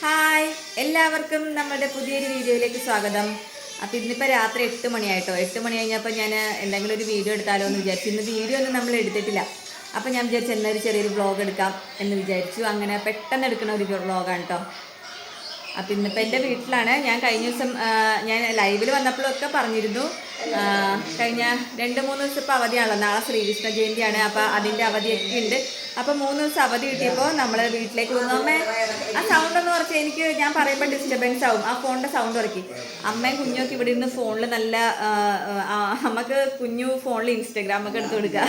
Hi എല്ലാവർക്കും നമ്മുടെ പുതിയൊരു വീഡിയോയിലേക്ക് സ്വാഗതം. അപ്പോൾ ഇന്നിപ്പോൾ രാത്രി എട്ട് മണിയായിട്ടോ. എട്ട് മണി കഴിഞ്ഞപ്പോൾ ഞാൻ എന്തെങ്കിലും ഒരു വീഡിയോ എടുത്താലോ എന്ന് വിചാരിച്ചു. ഇന്ന് വീഡിയോ ഒന്നും നമ്മൾ എടുത്തിട്ടില്ല. അപ്പോൾ ഞാൻ വിചാരിച്ചു എന്നൊരു ചെറിയൊരു വ്ളോഗ് എടുക്കാം എന്ന് വിചാരിച്ചു. അങ്ങനെ പെട്ടെന്ന് എടുക്കുന്ന ഒരു വ്ളോഗാണ് കേട്ടോ അപ്പോൾ ഇന്നിപ്പോൾ എന്റെ വീട്ടിലാണ്. ഞാൻ കഴിഞ്ഞ ദിവസം ഞാൻ ലൈവിൽ വന്നപ്പോഴൊക്കെ പറഞ്ഞിരുന്നു. കഴിഞ്ഞ രണ്ട് മൂന്ന് ദിവസം ഇപ്പോൾ അവധിയാണല്ലോ. നാളെ ശ്രീകൃഷ്ണ ജയന്തിയാണ്. അപ്പോൾ അതിന്റെ അവധിയൊക്കെ ഉണ്ട്. അപ്പോൾ മൂന്ന് ദിവസം അവധി കിട്ടിയപ്പോൾ നമ്മൾ വീട്ടിലേക്ക് വന്നു. അമ്മേ ആ സൗണ്ട് എന്ന് പറഞ്ഞാൽ എനിക്ക് ഞാൻ പറയുമ്പോൾ ഡിസ്റ്റർബൻസ് ആവും. ആ ഫോണിന്റെ സൗണ്ട് ഇറക്കി അമ്മയും കുഞ്ഞൊക്കെ ഇവിടെ ഇരുന്ന് ഫോണിൽ നല്ല അമ്മയ്ക്ക് കുഞ്ഞു ഫോണിൽ ഇൻസ്റ്റഗ്രാമൊക്കെ എടുത്ത് കൊടുക്കുക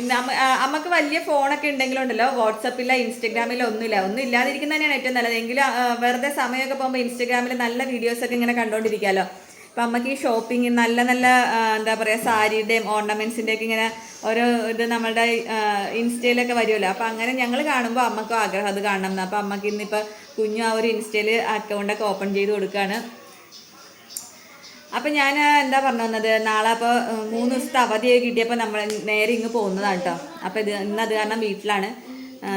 ഇന്ന് അമ്മ അമ്മയ്ക്ക് വലിയ ഫോണൊക്കെ ഉണ്ടെങ്കിലുണ്ടല്ലോ വാട്സപ്പില്ല ഇൻസ്റ്റഗ്രാമിലോ ഒന്നുമില്ല ഒന്നും ഇല്ലാതിരിക്കുന്ന തന്നെയാണ് ഏറ്റവും നല്ലത്. എങ്കിലും വെറുതെ സമയമൊക്കെ പോകുമ്പോൾ ഇൻസ്റ്റഗ്രാമിൽ നല്ല വീഡിയോസൊക്കെ ഇങ്ങനെ കണ്ടുകൊണ്ടിരിക്കാമല്ലോ അപ്പം അമ്മയ്ക്ക് ഈ ഷോപ്പിംഗ് നല്ല നല്ല എന്താ പറയുക സാരിയുടെയും ഓർണമെന്റ്സിന്റെ ഒക്കെ ഇങ്ങനെ ഓരോ ഇത് നമ്മളുടെ ഇൻസ്റ്റയിലൊക്കെ വരുമല്ലോ. അപ്പം അങ്ങനെ ഞങ്ങൾ കാണുമ്പോൾ അമ്മക്കും ആഗ്രഹം അത് കാണണം എന്ന് അപ്പം അമ്മയ്ക്ക് ഇന്നിപ്പോൾ കുഞ്ഞു ആ ഒരു ഇൻസ്റ്റയിൽ അക്കൗണ്ടൊക്കെ ഓപ്പൺ ചെയ്ത് കൊടുക്കുകയാണ് അപ്പം ഞാൻ എന്താ പറഞ്ഞു വന്നത്? നാളെ അപ്പോൾ മൂന്ന് ദിവസത്തെ അവധിയൊക്കെ കിട്ടിയപ്പോൾ നമ്മൾ നേരെ ഇങ്ങ് പോകുന്നതാണ് കേട്ടോ അപ്പം ഇത് ഇന്ന് അത് കാരണം വീട്ടിലാണ്. ആ,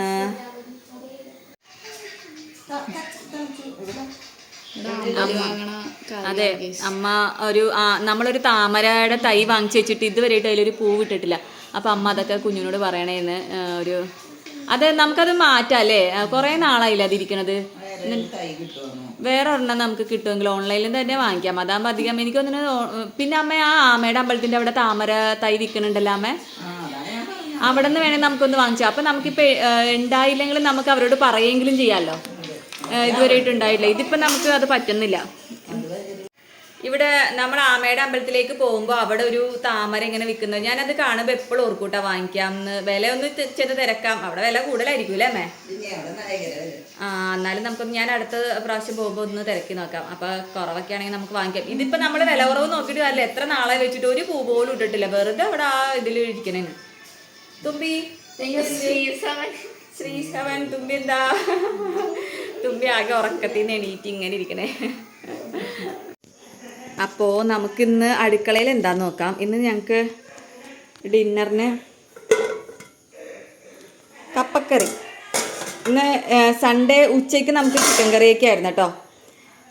അതെ അമ്മ ഒരു ആ നമ്മളൊരു താമരയുടെ തൈ വാങ്ങിച്ചു വെച്ചിട്ട് ഇതുവരെ ഇതുവരെയായിട്ട് അതിലൊരു പൂ വിട്ടിട്ടില്ല അപ്പം അമ്മ അതൊക്കെ കുഞ്ഞിനോട് പറയണേന്ന് ഒരു അതെ നമുക്കത് മാറ്റാം അല്ലേ? കുറേ നാളായില്ല അതിരിക്കണത് വേറെ ഒരെണ്ണം നമുക്ക് കിട്ടുമെങ്കിൽ ഓൺലൈനിൽ തന്നെ വാങ്ങിക്കാം. അതാകുമ്പോൾ അധികം എനിക്ക് തോന്നുന്നു പിന്നെ അമ്മ ആ ആമയുടെ അമ്പലത്തിന്റെ അവിടെ താമര തൈ വിൽക്കുന്നുണ്ടല്ലോ അമ്മ? അവിടെ നിന്ന് വേണമെങ്കിൽ നമുക്കൊന്ന് വാങ്ങിച്ചാൽ അപ്പം നമുക്കിപ്പോൾ ഉണ്ടായില്ലെങ്കിൽ നമുക്ക് അവരോട് പറയെങ്കിലും ചെയ്യാമല്ലോ ഇതുവരെയായിട്ട് ഉണ്ടായില്ല ഇതിപ്പോൾ നമുക്ക് അത് പറ്റുന്നില്ല. ഇവിടെ നമ്മൾ ആമയുടെ അമ്പലത്തിലേക്ക് പോകുമ്പോൾ അവിടെ ഒരു താമര ഇങ്ങനെ വിൽക്കുന്നത്. ഞാനത് കാണുമ്പോൾ എപ്പോഴും ഓർക്കൂട്ടാ വാങ്ങിക്കാം എന്ന് വില ഒന്ന് ചെന്ന് തിരക്കാം. അവിടെ വില കൂടുതലായിരിക്കും അല്ലേ അമ്മേ? ആ എന്നാലും നമുക്ക് ഞാൻ അടുത്ത പ്രാവശ്യം പോകുമ്പോൾ ഒന്ന് തിരക്കി നോക്കാം. അപ്പൊ കുറവൊക്കെ ആണെങ്കിൽ നമുക്ക് വാങ്ങിക്കാം. ഇതിപ്പോ നമ്മൾ വില കുറവ് നോക്കിയിട്ട് അല്ല എത്ര നാളെ വെച്ചിട്ട് ഒരു പൂ പോലും ഇട്ടിട്ടില്ല. വെറുതെ അവിടെ ആ ഇതിൽ ഇരിക്കണേ. തുമ്പി. ശ്രീശവൻ തുമ്പി എന്താ? തുമ്പി ആകെ ഉറക്കത്തിൽ നിന്ന് എണീറ്റ് ഇങ്ങനെ ഇരിക്കണേ. അപ്പോൾ നമുക്കിന്ന് അടുക്കളയിൽ എന്താന്ന് നോക്കാം. ഇന്ന് ഞങ്ങൾക്ക് ഡിന്നറിന് കപ്പക്കറി. ഇന്ന് സൺഡേ ഉച്ചയ്ക്ക് നമുക്ക് ചിക്കൻ കറിയൊക്കെ ആയിരുന്നു കേട്ടോ.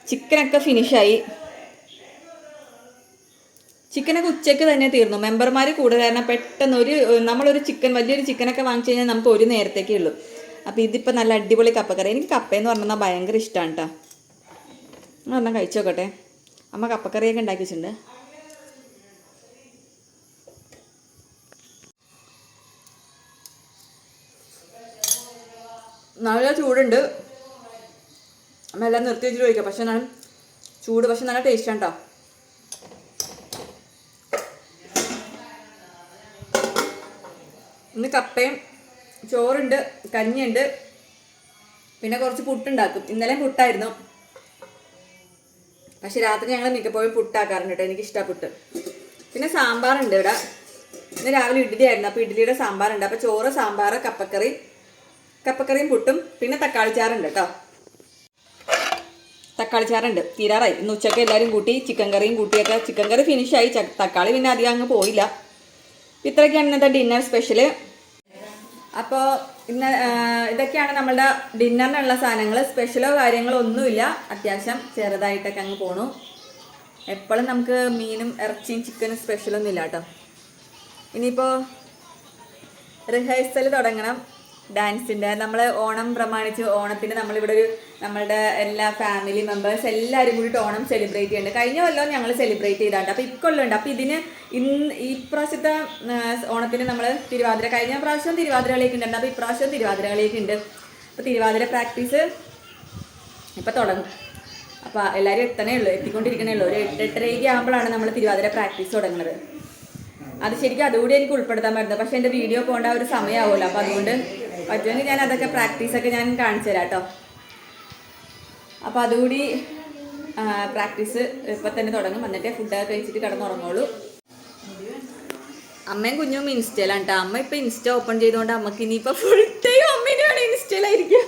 ചിക്കനൊക്കെ ഫിനിഷായി ചിക്കനൊക്കെ ഉച്ചയ്ക്ക് തന്നെ തീർന്നു. മെമ്പർമാർ കൂടുതൽ കാരണം പെട്ടെന്ന് ഒരു നമ്മളൊരു ചിക്കൻ വലിയൊരു ചിക്കനൊക്കെ വാങ്ങിച്ചു കഴിഞ്ഞാൽ നമുക്ക് ഒരു നേരത്തേക്കേ ഉള്ളൂ. അപ്പോൾ ഇതിപ്പോൾ നല്ല അടിപൊളി കപ്പക്കറി. എനിക്ക് കപ്പയെന്ന് പറഞ്ഞാൽ ഭയങ്കര ഇഷ്ടമാണ് കേട്ടോ എന്നാൽ കഴിച്ചു നോക്കട്ടെ അമ്മ കപ്പക്കറിയൊക്കെ ഉണ്ടാക്കി വെച്ചിട്ടുണ്ട്. നല്ല ചൂടുണ്ട്. അമ്മ എല്ലാം നിർത്തി വെച്ചിട്ട് ചോദിക്കാം പക്ഷെ നല്ല ചൂട് പക്ഷെ നല്ല ടേസ്റ്റാണ് കേട്ടോ ഇന്ന് കപ്പയും ചോറുണ്ട് കഞ്ഞിയുണ്ട്. പിന്നെ കുറച്ച് പുട്ടുണ്ടാക്കും. ഇന്നലെ പുട്ടായിരുന്നു. പക്ഷെ രാത്രി ഞങ്ങൾ മിക്കപ്പോഴും പുട്ടാക്കാറുണ്ട് കേട്ടോ. എനിക്ക് ഇഷ്ടമാണ് പുട്ട്. പിന്നെ സാമ്പാറുണ്ട് ഇവിടെ. ഇന്ന് രാവിലെ ഇഡ്ഡലി ആയിരുന്നു അപ്പോൾ ഇഡ്ഡലിയുടെ സാമ്പാറുണ്ട്. അപ്പോൾ ചോറ് സാമ്പാർ കപ്പക്കറി കപ്പക്കറിയും പുട്ടും പിന്നെ തക്കാളി ചാറുണ്ട് കേട്ടോ. തക്കാളി ചാറുണ്ട്. തീരാറായി. ഇന്ന് ഉച്ചയ്ക്ക് എല്ലാവരും കൂട്ടി ചിക്കൻ കറിയും കൂട്ടിയൊക്കെ ചിക്കൻ കറി ഫിനിഷായി തക്കാളി പിന്നെ അധികം അങ്ങ് പോയില്ല. ഇത്രയൊക്കെയാണ് ഇന്നത്തെ ഡിന്നർ സ്പെഷ്യൽ. അപ്പോൾ ഇന്ന് ഇതൊക്കെയാണ് നമ്മളുടെ ഡിന്നറിനുള്ള സാധനങ്ങൾ സ്പെഷ്യലോ കാര്യങ്ങളോ ഒന്നുമില്ല. അത്യാവശ്യം ചെറുതായിട്ടൊക്കെ അങ്ങ് പോണു. എപ്പോഴും നമുക്ക് മീനും ഇറച്ചിയും ചിക്കനും സ്പെഷ്യലൊന്നും ഇല്ല കേട്ടോ. ഇനിയിപ്പോൾ റിഹേഴ്സൽ തുടങ്ങണം. ഡാൻസിന്റെ നമ്മൾ ഓണം പ്രമാണിച്ച് ഓണത്തിന് നമ്മളിവിടെ ഒരു നമ്മളുടെ എല്ലാ ഫാമിലി മെമ്പേഴ്സ് എല്ലാവരും കൂടിയിട്ട് ഓണം സെലിബ്രേറ്റ് ചെയ്യുന്നുണ്ട് കഴിഞ്ഞ കൊല്ലം ഞങ്ങൾ സെലിബ്രേറ്റ് ചെയ്താണ്ട് അപ്പോൾ ഇക്കൊല്ലുണ്ട് അപ്പോൾ ഇതിന് ഇന്ന് ഈ പ്രാവശ്യത്തെ ഓണത്തിന് നമ്മൾ തിരുവാതിര കഴിഞ്ഞ പ്രാവശ്യം തിരുവാതിര കളിയൊക്കെ ഉണ്ടായിരുന്നു അപ്പോൾ ഇപ്രാവശ്യം തിരുവാതിര കളിയൊക്കെ ഉണ്ട്. അപ്പോൾ തിരുവാതിര പ്രാക്ടീസ് ഇപ്പോൾ തുടങ്ങും. അപ്പോൾ എല്ലാവരും എത്തണേ ഉള്ളൂ. എത്തിക്കൊണ്ടിരിക്കണേ ഉള്ളൂ. ഒരു എട്ട് എട്ടരയ്ക്ക് ആകുമ്പോഴാണ് നമ്മൾ തിരുവാതിര പ്രാക്ടീസ് തുടങ്ങുന്നത് അത് ശരിക്കും അതുകൂടി എനിക്ക് ഉൾപ്പെടുത്താൻ പറ്റുന്നത്. പക്ഷേ എന്റെ വീഡിയോ പോകേണ്ട ഒരു സമയമാവുമല്ലോ. അപ്പോൾ അതുകൊണ്ട് പറ്റുമെങ്കിൽ ഞാൻ അതൊക്കെ പ്രാക്ടീസൊക്കെ ഞാൻ കാണിച്ചു തരാം കേട്ടോ അപ്പോൾ അതുകൂടി പ്രാക്ടീസ് ഇപ്പം തന്നെ തുടങ്ങും. എന്നിട്ട് ഫുഡൊക്കെ കഴിച്ചിട്ട് കിടന്നുറങ്ങുള്ളൂ. അമ്മയും കുഞ്ഞും ഇൻസ്റ്റയിലാണ് കേട്ടോ അമ്മ ഇപ്പം ഇൻസ്റ്റ ഓപ്പൺ ചെയ്തുകൊണ്ട് അമ്മയ്ക്ക് ഇനിയിപ്പോൾ ഫുൾ ടൈം അമ്മേനെയാണ് ഇൻസ്റ്റയിലായിരിക്കുക.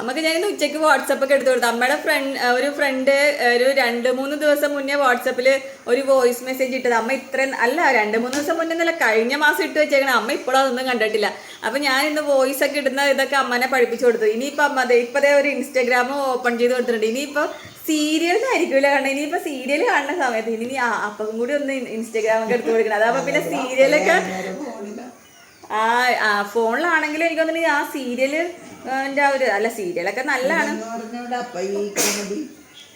അമ്മയ്ക്ക് ഞാൻ ഇന്ന് ഉച്ചയ്ക്ക് വാട്സപ്പ് ഒക്കെ എടുത്തു കൊടുത്തു. അമ്മയുടെ ഫ്രണ്ട് ഒരു ഫ്രണ്ട് ഒരു രണ്ട് മൂന്ന് ദിവസം മുന്നേ വാട്സപ്പിൽ ഒരു വോയിസ് മെസ്സേജ് ഇട്ടത്. അമ്മ ഇത്രയും അല്ല രണ്ട് മൂന്ന് ദിവസം മുന്നേ എന്നല്ല കഴിഞ്ഞ മാസം ഇട്ട് വെച്ചേക്കണം. അമ്മ ഇപ്പോഴും അതൊന്നും കണ്ടിട്ടില്ല. അപ്പൊ ഞാൻ ഇന്ന് വോയിസ് ഒക്കെ ഇടുന്ന ഇതൊക്കെ അമ്മനെ പഠിപ്പിച്ചു കൊടുത്തു. ഇനിയിപ്പോ അമ്മ അതെ ഇപ്പതേ ഒരു ഇൻസ്റ്റാഗ്രാം ഓപ്പൺ ചെയ്ത് കൊടുത്തിട്ടുണ്ട്. ഇനിയിപ്പോ സീരിയലിനായിരിക്കില്ല കാരണം ഇനിയിപ്പോ സീരിയൽ കാണുന്ന സമയത്ത് ഇനി ആ അപ്പം കൂടി ഒന്ന് ഇൻസ്റ്റാഗ്രാം ഒക്കെ എടുത്തു കൊടുക്കണം. അതാകുമ്പോൾ പിന്നെ സീരിയലൊക്കെ ആ ആ ഫോണിലാണെങ്കിലും എനിക്ക് തോന്നുന്നു ആ സീരിയൽ ആ ഒരു അല്ല സീരിയലൊക്കെ നല്ലതാണ്.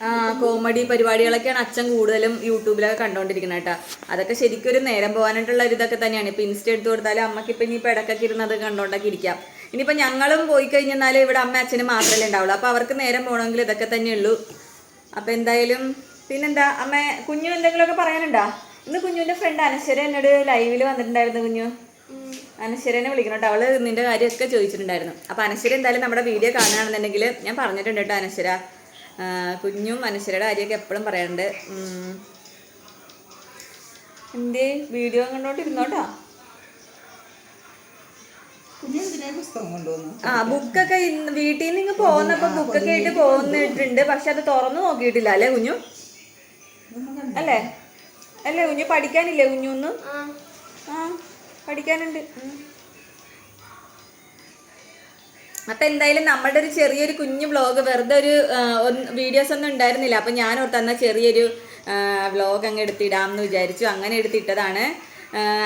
ആ കോമഡി പരിപാടികളൊക്കെയാണ് അച്ഛൻ കൂടുതലും യൂട്യൂബിലൊക്കെ കണ്ടുകൊണ്ടിരിക്കുന്നത് കേട്ടോ. അതൊക്കെ ശരിക്കും ഒരു നേരം പോകാനായിട്ടുള്ള ഒരു ഇതൊക്കെ തന്നെയാണ്. ഇപ്പൊ ഇൻസ്റ്റ എടുത്തു കൊടുത്താലും അമ്മയ്ക്ക് ഇപ്പൊ ഇനിയിപ്പോ ഇടയ്ക്കൊക്കെ ഇരുന്നത് കണ്ടുകൊണ്ടൊക്കെ ഇരിക്കാം. ഇനിയിപ്പോൾ ഞങ്ങളും പോയി കഴിഞ്ഞാൽ ഇവിടെ അമ്മ അച്ഛനും മാത്രമല്ലേ ഉണ്ടാവുള്ളൂ. അപ്പൊ അവർക്ക് നേരം പോകണമെങ്കിൽ ഇതൊക്കെ തന്നെ ഉള്ളൂ. അപ്പൊ എന്തായാലും പിന്നെന്താ? അമ്മ കുഞ്ഞു എന്തെങ്കിലുമൊക്കെ പറയാനുണ്ടോ? ഇന്ന് കുഞ്ഞുവിന്റെ ഫ്രണ്ട് അനശ്വര എന്നോട് ലൈവിൽ വന്നിട്ടുണ്ടായിരുന്നു കുഞ്ഞു. അനശ്വരനെ വിളിക്കണം കേട്ടോ. അവൾ നിന്റെ കാര്യമൊക്കെ ചോദിച്ചിട്ടുണ്ടായിരുന്നു. അപ്പൊ അനശ്വര എന്തായാലും നമ്മുടെ വീഡിയോ കാണുകയാണെന്നുണ്ടെങ്കിൽ ഞാൻ പറഞ്ഞിട്ടുണ്ട് കേട്ടോ അനശ്വര കുഞ്ഞും അനശ്വരയുടെ കാര്യമൊക്കെ എപ്പോഴും പറയാറുണ്ട്. എന്റെ എന്തേ? വീഡിയോ കണ്ടോണ്ടിരുന്നോട്ടോ. പുസ്തകം കൊണ്ടുവന്നു? ആ ബുക്കൊക്കെ ഇന്ന് വീട്ടിൽ നിന്ന് ഇങ്ങ് പോകുന്നപ്പോ ബുക്കൊക്കെ ആയിട്ട് പോകുന്നിട്ടുണ്ട് പക്ഷെ അത് തുറന്നു നോക്കിയിട്ടില്ല അല്ലേ കുഞ്ഞു? അല്ലേ? അല്ലേ കുഞ്ഞു? പഠിക്കാനില്ലേ കുഞ്ഞു ഒന്നും? ആ. പഠിക്കാനുണ്ട്. അപ്പൊ എന്തായാലും നമ്മുടെ ഒരു ചെറിയൊരു കുഞ്ഞു വ്ലോഗ് വെറുതെ ഒരു വീഡിയോസ് ഒന്നും ഉണ്ടായിരുന്നില്ല. അപ്പൊ ഞാൻ ഓർത്ത് എന്നാൽ ചെറിയൊരു വ്ലോഗ് അങ്ങ് എടുത്തിടാം എന്ന് വിചാരിച്ചു. അങ്ങനെ എടുത്തിട്ടതാണ്.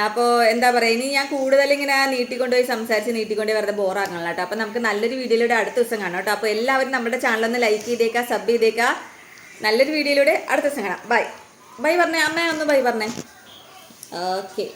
അപ്പോൾ എന്താ പറയുക ഇനി ഞാൻ കൂടുതൽ ഇങ്ങനെ നീട്ടിക്കൊണ്ടുപോയി സംസാരിച്ച് നീട്ടിക്കൊണ്ടുപോയി വെറുതെ ബോറാക്കണം കേട്ടോ. അപ്പോൾ നമുക്ക് നല്ലൊരു വീഡിയോയിലൂടെ അടുത്ത ദിവസം കാണാം കേട്ടോ. അപ്പോൾ എല്ലാവരും നമ്മുടെ ചാനലൊന്ന് ലൈക്ക് ചെയ്തേക്കാം സബ് ചെയ്തേക്കാം. നല്ലൊരു വീഡിയോയിലൂടെ അടുത്ത ദിവസം കാണാം. ബൈ ബൈ പറഞ്ഞേ. അമ്മ ഒന്ന് ബൈ പറഞ്ഞേ. ഓക്കെ